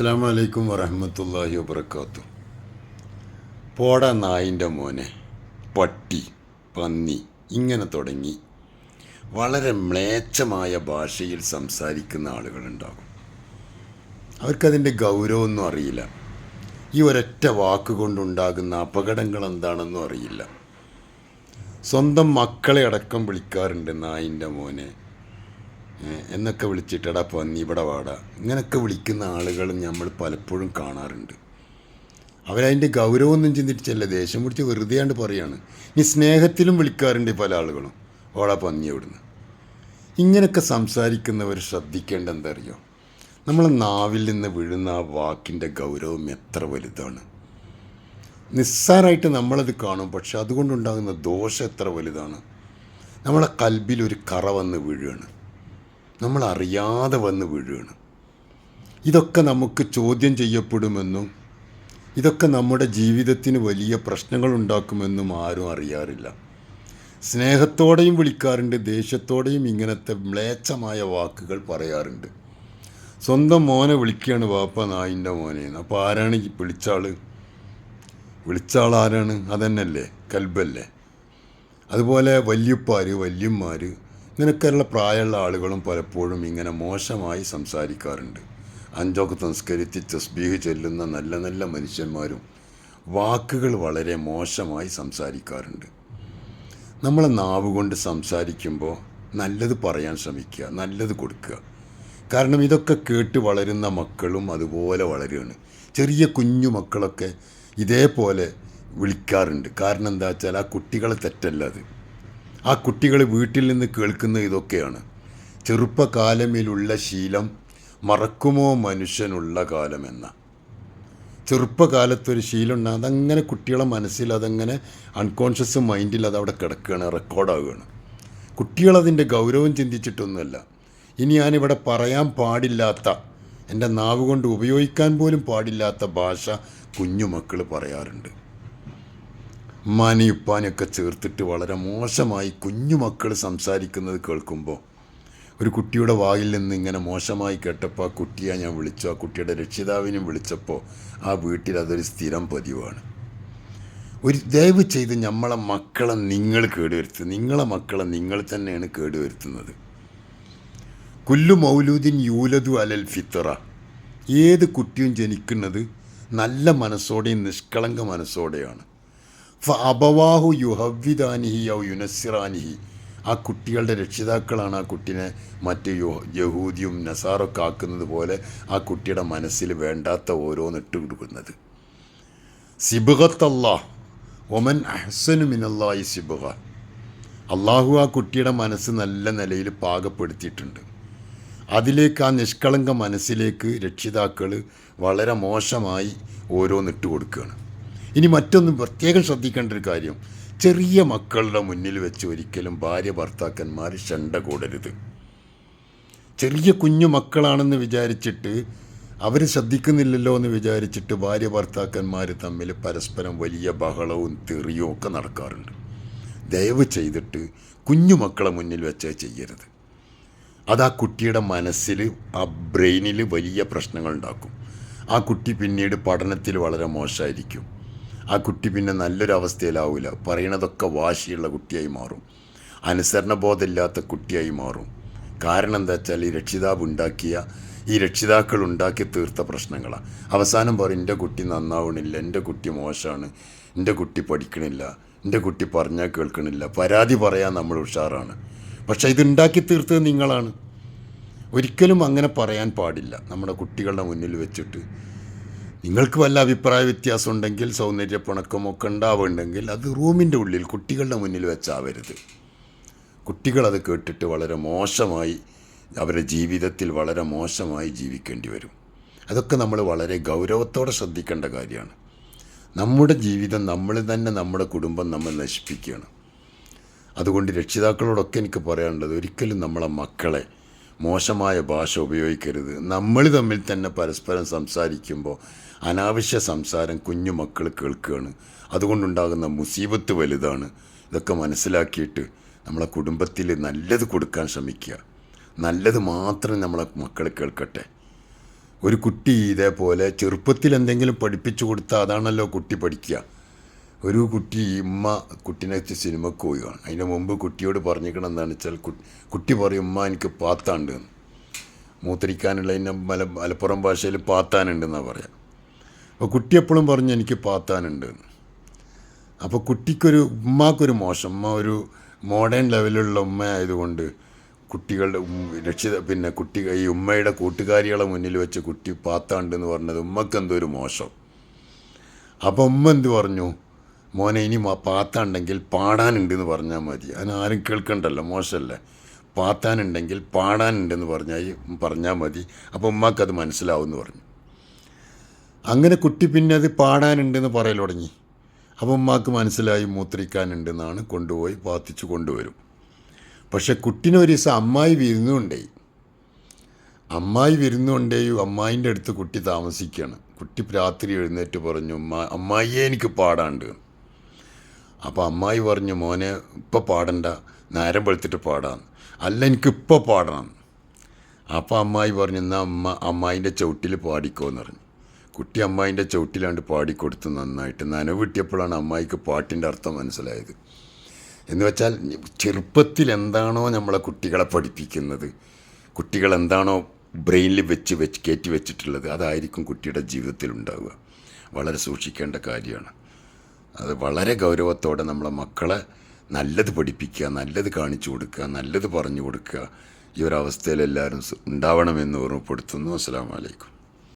അസ്സാം വലൈക്കും വറഹമത്തല്ലാഹി വബർക്കാത്തു പോട നായിന്റെ മോനെ പട്ടി പന്നി ഇങ്ങനെ തുടങ്ങി വളരെ മ്ലേച്ഛമായ ഭാഷയിൽ സംസാരിക്കുന്ന ആളുകളുണ്ടാകും. അവർക്കതിന്റെ ഗൗരവമൊന്നും അറിയില്ല. ഈ ഒരൊറ്റ വാക്കുകൊണ്ടുണ്ടാകുന്ന അപകടങ്ങൾ എന്താണെന്നും അറിയില്ല. സ്വന്തം മക്കളെ അടക്കം വിളിക്കാറുണ്ട് നായിന്റെ മോനെ. എന്നൊക്കെ വിളിച്ചിട്ടടാ പന്നി ഇവിടെ വാടാ. ഇങ്ങനൊക്കെ വിളിക്കുന്ന ആളുകൾ നമ്മൾ പലപ്പോഴും കാണാറുണ്ട്. അവരതിന്റെ ഗൗരവമൊന്നും ചിന്തിച്ചല്ല ദേഷ്യം പിടിച്ച് വെറുതെ ആണ്ട് പറയാണ്. ഇനി സ്നേഹത്തിലും വിളിക്കാറുണ്ട് പല ആളുകളും. ഓടാ പന്നി അവിടുന്ന് ഇങ്ങനൊക്കെ സംസാരിക്കുന്നവർ ശ്രദ്ധിക്കേണ്ട എന്തറിയോ? നമ്മളെ നാവിൽ നിന്ന് വീഴുന്ന ആ വാക്കിന്റെ ഗൗരവം എത്ര വലുതാണ്. നിസ്സാരമായിട്ട് നമ്മളത് കാണും പക്ഷെ അതുകൊണ്ടുണ്ടാകുന്ന ദോഷം എത്ര വലുതാണ്. നമ്മളെ കൽബിൽ ഒരു കറ വന്ന് വീഴുകയാണ്. നമ്മൾ അറിയാതെ വന്ന് വീഴുകയാണ്. ഇതൊക്കെ നമുക്ക് ചോദ്യം ചെയ്യപ്പെടുമെന്നും ഇതൊക്കെ നമ്മുടെ ജീവിതത്തിന് വലിയ പ്രശ്നങ്ങൾ ഉണ്ടാക്കുമെന്നും ആരും അറിയാറില്ല. സ്നേഹത്തോടെയും വിളിക്കാറുണ്ട് ദേഷ്യത്തോടെയും ഇങ്ങനത്തെ മ്ലേച്ഛമായ വാക്കുകൾ പറയാറുണ്ട്. സ്വന്തം മോനെ വിളിക്കുകയാണ് വാപ്പ നായിന്റെ മോനെ. അപ്പോൾ ആരാണ് ഈ വിളിച്ചാൾ ആൾ വിളിച്ച ആൾ ആരാണ്? അതന്നല്ലേ കൽബല്ലേ. അതുപോലെ വല്യപ്പാർ വല്യന്മാർ ഇങ്ങനെയൊക്കെയുള്ള പ്രായമുള്ള ആളുകളും പലപ്പോഴും ഇങ്ങനെ മോശമായി സംസാരിക്കാറുണ്ട്. അഞ്ചൊക്കെ സംസ്കരിച്ച് തസ്ബീഹ് ചെല്ലുന്ന നല്ല നല്ല മനുഷ്യന്മാരും വാക്കുകൾ വളരെ മോശമായി സംസാരിക്കാറുണ്ട്. നമ്മളെ നാവ് കൊണ്ട് സംസാരിക്കുമ്പോൾ നല്ലത് പറയാൻ ശ്രമിക്കുക നല്ലത് കൊടുക്കുക. കാരണം ഇതൊക്കെ കേട്ട് വളരുന്ന മക്കളും അതുപോലെ വളരുകയാണ്. ചെറിയ കുഞ്ഞു മക്കളൊക്കെ ഇതേപോലെ വിളിക്കാറുണ്ട്. കാരണം എന്താ വെച്ചാൽ ആ കുട്ടികളെ തെറ്റല്ല അത്. ആ കുട്ടികൾ വീട്ടിൽ നിന്ന് കേൾക്കുന്ന ഇതൊക്കെയാണ്. ചെറുപ്പകാലമേലുള്ള ശീലം മറക്കുമോ മനുഷ്യനുള്ള കാലമെന്ന. ചെറുപ്പകാലത്തൊരു ശീലം ഉണ്ട് അതങ്ങനെ കുട്ടികളെ മനസ്സിൽ അതങ്ങനെ അൺകോൺഷ്യസ് മൈൻഡിൽ അതവിടെ കിടക്കുകയാണ് റെക്കോർഡാവുകയാണ്. കുട്ടികളതിന്റെ ഗൗരവം ചിന്തിച്ചിട്ടൊന്നുമല്ല. ഇനി ഞാനിവിടെ പറയാൻ പാടില്ലാത്ത എന്റെ നാവ് കൊണ്ട് ഉപയോഗിക്കാൻ പോലും പാടില്ലാത്ത ഭാഷ കുഞ്ഞുമക്കൾ പറയാറുണ്ട്. ഉമ്മാനെയും ഉപ്പാനെയൊക്കെ ചേർത്തിട്ട് വളരെ മോശമായി കുഞ്ഞുമക്കൾ സംസാരിക്കുന്നത് കേൾക്കുമ്പോൾ ഒരു കുട്ടിയുടെ വായിൽ നിന്ന് ഇങ്ങനെ മോശമായി കേട്ടപ്പോൾ ആ കുട്ടിയെ ഞാൻ വിളിച്ചു. ആ കുട്ടിയുടെ രക്ഷിതാവിനും വിളിച്ചപ്പോൾ ആ വീട്ടിൽ അതൊരു സ്ഥിരം പതിവാണ്. ഒരു ദയവ് ചെയ്ത് നമ്മളെ മക്കളെ നിങ്ങൾ കേടുവരുത്തുക. നിങ്ങളെ മക്കളെ നിങ്ങൾ തന്നെയാണ് കേടുവരുത്തുന്നത്. കുല്ലു മൗലൂദിൻ യൂലതു അലൽ ഫിത്തറ ഏത് കുട്ടിയും ജനിക്കുന്നത് നല്ല മനസ്സോടെയും നിഷ്കളങ്ക മനസ്സോടെയാണ്. അബവാഹു യുഹവിദാനിഹി ഔ യുനസ്സിറാനിഹി. ആ കുട്ടികളുടെ രക്ഷിതാക്കളാണ് ആ കുട്ടിനെ മറ്റ് യു യഹൂദിയും നസാറൊക്കെ ആക്കുന്നത് പോലെ ആ കുട്ടിയുടെ മനസ്സിൽ വേണ്ടാത്ത ഓരോന്നിട്ട് കൊടുക്കുന്നത്. സിബുഹത്തല്ലാ ഒമൻ അഹ്സനു മിനല്ലായി സിബുഹ അള്ളാഹു ആ കുട്ടിയുടെ മനസ്സ് നല്ല നിലയിൽ പാകപ്പെടുത്തിയിട്ടുണ്ട്. അതിലേക്ക് ആ നിഷ്കളങ്ക മനസ്സിലേക്ക് രക്ഷിതാക്കൾ വളരെ മോശമായി ഓരോന്നിട്ട് കൊടുക്കുകയാണ്. ഇനി മറ്റൊന്നും പ്രത്യേകം ശ്രദ്ധിക്കേണ്ട ഒരു കാര്യം. ചെറിയ മക്കളുടെ മുന്നിൽ വെച്ച് ഒരിക്കലും ഭാര്യ ഭർത്താക്കന്മാർ ഷണ്ട കൂടരുത്. ചെറിയ കുഞ്ഞു മക്കളാണെന്ന് വിചാരിച്ചിട്ട് അവർ ശ്രദ്ധിക്കുന്നില്ലല്ലോ എന്ന് വിചാരിച്ചിട്ട് ഭാര്യ ഭർത്താക്കന്മാർ തമ്മിൽ പരസ്പരം വലിയ ബഹളവും തെറിയും ഒക്കെ നടക്കാറുണ്ട്. ദയവ് ചെയ്തിട്ട് കുഞ്ഞു മക്കളെ മുന്നിൽ വെച്ച് ചെയ്യരുത്. അത് ആ കുട്ടിയുടെ മനസ്സിൽ ആ ബ്രെയിനിൽ വലിയ പ്രശ്നങ്ങൾ ഉണ്ടാക്കും. ആ കുട്ടി പിന്നീട് പഠനത്തിൽ വളരെ മോശമായിരിക്കും. ആ കുട്ടി പിന്നെ നല്ലൊരവസ്ഥയിലാവില്ല പറയണതൊക്കെ വാശിയുള്ള കുട്ടിയായി മാറും. അനുസരണബോധമില്ലാത്ത കുട്ടിയായി മാറും. കാരണം എന്താ വെച്ചാൽ ഈ രക്ഷിതാവ് ഉണ്ടാക്കിയ ഈ രക്ഷിതാക്കൾ ഉണ്ടാക്കി തീർത്ത പ്രശ്നങ്ങളാണ് അവസാനം പറയും എന്റെ കുട്ടി നന്നാവണില്ല എന്റെ കുട്ടി മോശമാണ് എന്റെ കുട്ടി പഠിക്കണില്ല എന്റെ കുട്ടി പറഞ്ഞാൽ കേൾക്കണില്ല പരാതി പറയാൻ നമ്മൾ ഉഷാറാണ്. പക്ഷേ ഇതുണ്ടാക്കി തീർത്തത് നിങ്ങളാണ്. ഒരിക്കലും അങ്ങനെ പറയാൻ പാടില്ല. നമ്മുടെ കുട്ടികളുടെ മുന്നിൽ വെച്ചിട്ട് നിങ്ങൾക്ക് വല്ല അഭിപ്രായ വ്യത്യാസം ഉണ്ടെങ്കിൽ സൗന്ദര്യ പിണക്കമൊക്കെ ഉണ്ടാവുന്നുണ്ടെങ്കിൽ അത് റൂമിന്റെ ഉള്ളിൽ കുട്ടികളുടെ മുന്നിൽ വെച്ചാവരുത്. കുട്ടികളത് കേട്ടിട്ട് വളരെ മോശമായി അവരുടെ ജീവിതത്തിൽ വളരെ മോശമായി ജീവിക്കേണ്ടി വരും. അതൊക്കെ നമ്മൾ വളരെ ഗൗരവത്തോടെ ശ്രദ്ധിക്കേണ്ട കാര്യമാണ്. നമ്മുടെ ജീവിതം നമ്മൾ തന്നെ നമ്മുടെ കുടുംബം നമ്മൾ നശിപ്പിക്കുകയാണ്. അതുകൊണ്ട് രക്ഷിതാക്കളോടൊക്കെ എനിക്ക് പറയാനുള്ളത് ഒരിക്കലും നമ്മളെ മക്കളെ മോശമായ ഭാഷ ഉപയോഗിക്കരുത്. നമ്മൾ തമ്മിൽ തന്നെ പരസ്പരം സംസാരിക്കുമ്പോൾ അനാവശ്യ സംസാരം കുഞ്ഞു മക്കൾ കേൾക്കുകയാണ്. അതുകൊണ്ടുണ്ടാകുന്ന മുസീബത്ത് വലുതാണ്. ഇതൊക്കെ മനസ്സിലാക്കിയിട്ട് നമ്മളെ കുടുംബത്തിൽ നല്ലത് കൊടുക്കാൻ ശ്രമിക്കുക. നല്ലത് മാത്രം നമ്മളെ മക്കൾ കേൾക്കട്ടെ. ഒരു കുട്ടി ഇതേപോലെ ചെറുപ്പത്തിൽ എന്തെങ്കിലും പഠിപ്പിച്ചു കൊടുത്താൽ അതാണല്ലോ കുട്ടി പഠിക്കുക. ഒരു കുട്ടി ഉമ്മ കുട്ടീനെ വെച്ച് സിനിമക്ക് പോവുകയാണ് അതിന്റെ മുമ്പ് കുട്ടിയോട് പറഞ്ഞിരിക്കണം എന്താണെന്ന് വെച്ചാൽ കുട്ടി പറയും ഉമ്മ എനിക്ക് പാത്താണ്ട് മൂത്തിരിക്കാനുള്ള അതിന്റെ മല മലപ്പുറം ഭാഷയിൽ പാത്താനുണ്ടെന്നാണ് പറയാം. അപ്പോൾ കുട്ടി എപ്പോഴും പറഞ്ഞു എനിക്ക് പാത്താനുണ്ട് അപ്പോൾ കുട്ടിക്കൊരു ഉമ്മാക്കൊരു മോശം. ഉമ്മ ഒരു മോഡേൺ ലെവലിലുള്ള ഉമ്മ ആയതുകൊണ്ട് കുട്ടികളുടെ രക്ഷിത പിന്നെ കുട്ടി ഈ ഉമ്മയുടെ കൂട്ടുകാരികളെ മുന്നിൽ വെച്ച് കുട്ടി പാത്താണ്ടെന്ന് പറഞ്ഞത് ഉമ്മക്ക് എന്തോ ഒരു മോശം. അപ്പം ഉമ്മ എന്ത് പറഞ്ഞു? മോനെ ഇനി പാത്താണ്ടെങ്കിൽ പാടാനുണ്ടെന്ന് പറഞ്ഞാൽ മതി. അതിന് ആരും കേൾക്കണ്ടല്ലോ മോശമല്ലേ പാത്താനുണ്ടെങ്കിൽ പാടാനുണ്ടെന്ന് പറഞ്ഞാൽ പറഞ്ഞാൽ മതി. അപ്പോൾ ഉമ്മാക്കത് മനസ്സിലാവുമെന്ന് പറഞ്ഞു. അങ്ങനെ കുട്ടി പിന്നെ അത് പാടാനുണ്ടെന്ന് പറയൽ തുടങ്ങി. അപ്പം ഉമ്മാക്ക് മനസ്സിലായി മൂത്രിക്കാനുണ്ടെന്നാണ് കൊണ്ടുപോയി പാത്തിച്ച് കൊണ്ടുവരും. പക്ഷെ കുട്ടിന് ഒരു ദിവസം അമ്മായി വിരുന്നുകൊണ്ടേ അമ്മായി വിരുന്നുകൊണ്ടേ അമ്മായിന്റെ അടുത്ത് കുട്ടി താമസിക്കുകയാണ് കുട്ടി രാത്രി എഴുന്നേറ്റ് പറഞ്ഞു ഉമ്മ അമ്മായിയെ എനിക്ക് പാടാണ്ട്. അപ്പോൾ അമ്മായി പറഞ്ഞു മോനെ ഇപ്പോൾ പാടണ്ട. നേരം വെളുത്തിട്ട് പാടാന്ന് അല്ല എനിക്ക് ഇപ്പോൾ പാടണം. അപ്പോൾ അമ്മായി പറഞ്ഞു എന്നാൽ അമ്മ അമ്മായിന്റെ ചവിട്ടിൽ പാടിക്കോന്ന് പറഞ്ഞു. കുട്ടി അമ്മായിന്റെ ചവിട്ടിലാണ്ട് പാടിക്കൊടുത്തു നന്നായിട്ട് നനവ് കിട്ടിയപ്പോഴാണ് അമ്മായിക്ക് പാട്ടിന്റെ അർത്ഥം മനസ്സിലായത്. എന്ന് വെച്ചാൽ ചെറുപ്പത്തിൽ എന്താണോ നമ്മളെ കുട്ടികളെ പഠിപ്പിക്കുന്നത് കുട്ടികൾ എന്താണോ ബ്രെയിനിൽ വെച്ച് വെച്ച് കയറ്റി വെച്ചിട്ടുള്ളത് അതായിരിക്കും കുട്ടിയുടെ ജീവിതത്തിൽ ഉണ്ടാവുക. വളരെ സൂക്ഷിക്കേണ്ട കാര്യമാണ്. അത് വളരെ ഗൗരവത്തോടെ നമ്മളെ മക്കളെ നല്ലത് പഠിപ്പിക്കുക നല്ലത് കാണിച്ചു കൊടുക്കുക നല്ലത് പറഞ്ഞു കൊടുക്കുക. ഈ ഒരു അവസ്ഥയിൽ എല്ലാവരും ഉണ്ടാവണമെന്ന് ഓർമ്മപ്പെടുത്തുന്നു. അസ്സാം വലൈക്കും